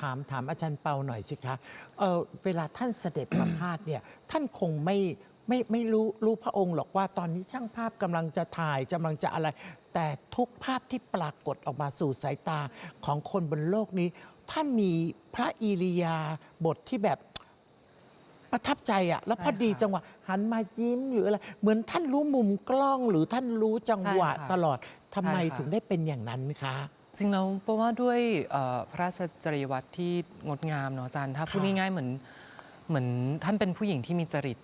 ถามถามอาจารย์เปาหน่อยสิคะเอ่อเวลาท่านเสด็จประพาสเนี่ยท่านคงไม่ไม่ไม่รู้รู้พระองค์หรอกว่าตอนนี้ช่างภาพกำลังจะถ่ายกำลังจะอะไร แต่ทุกภาพที่ปรากฏออกมาสู่สายตาของคนบนโลกนี้ ท่านมีพระอิริยาบทที่แบบประทับใจอะแล้วใช่พอดีค่ะจังหวะหันมายิ้มหรืออะไรเหมือนท่านรู้มุมกล้องหรือท่านรู้จังหวะใช่ค่ะตลอดทำไมใช่ค่ะ ถึงได้เป็นอย่างนั้นคะ จริงแล้วเพราะว่าด้วยเอ่อพระราชจริยวัตรที่งดงามเนาะอาจารย์ ถ้าพูดค่ะง่ายๆเหมือนเหมือนท่านเป็นผู้หญิงที่มีจริต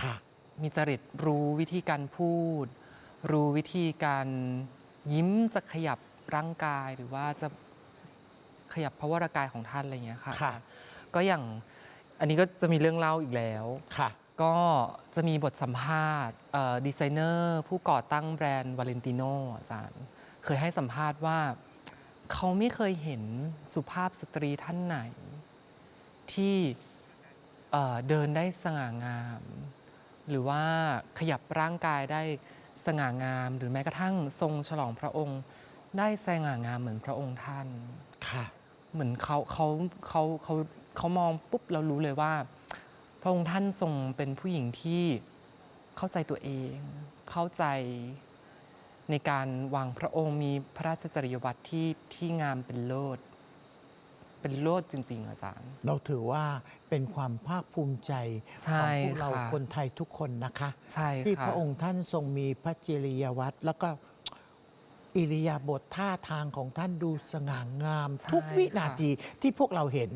ค่ะ มีจริตรู้วิธีการพูด รู้วิธีการยิ้มจะขยับร่างกาย หรือว่าจะขยับพระวรากายของท่านอะไรอย่างเงี้ยค่ะ ค่ะ ก็อย่างอันนี้ก็จะมีเรื่องเล่าอีกแล้ว ค่ะ ก็จะมีบทสัมภาษณ์เอ่อดีไซเนอร์ผู้ก่อตั้งแบรนด์วาเลนติโนอาจารย์ เคยให้สัมภาษณ์ว่า เขาไม่เคยเห็นสุภาพสตรีท่านไหน ที่เอ่อเดินได้สง่างาม หรือว่าขยับร่างกายได้สง่างาม หรือแม้กระทั่งทรงฉลองพระองค์ ได้สง่างามเหมือนพระองค์ท่านค่ะเหมือนเขาเขาเขาเขาเขามองปุ๊บเรารู้เลยว่า พระองค์ท่านทรงเป็นผู้หญิงที่เข้าใจตัวเอง เข้าใจ ในการวางพระองค์มีพระราชจริยวัตรที่ที่งามเป็นโลด เป็นโลดจริง ๆ อาจารย์ เราถือว่าเป็นความภาคภูมิใจใช่ของพวกเราค่ะคนไทยทุกคนนะคะใช่ที่ค่ะพระองค์ท่านทรงมีพระจริยวัตรแล้วก็อิริยาบถท่าทางของท่านดูสง่างาม ทุกวินาทีที่พวกเราเห็น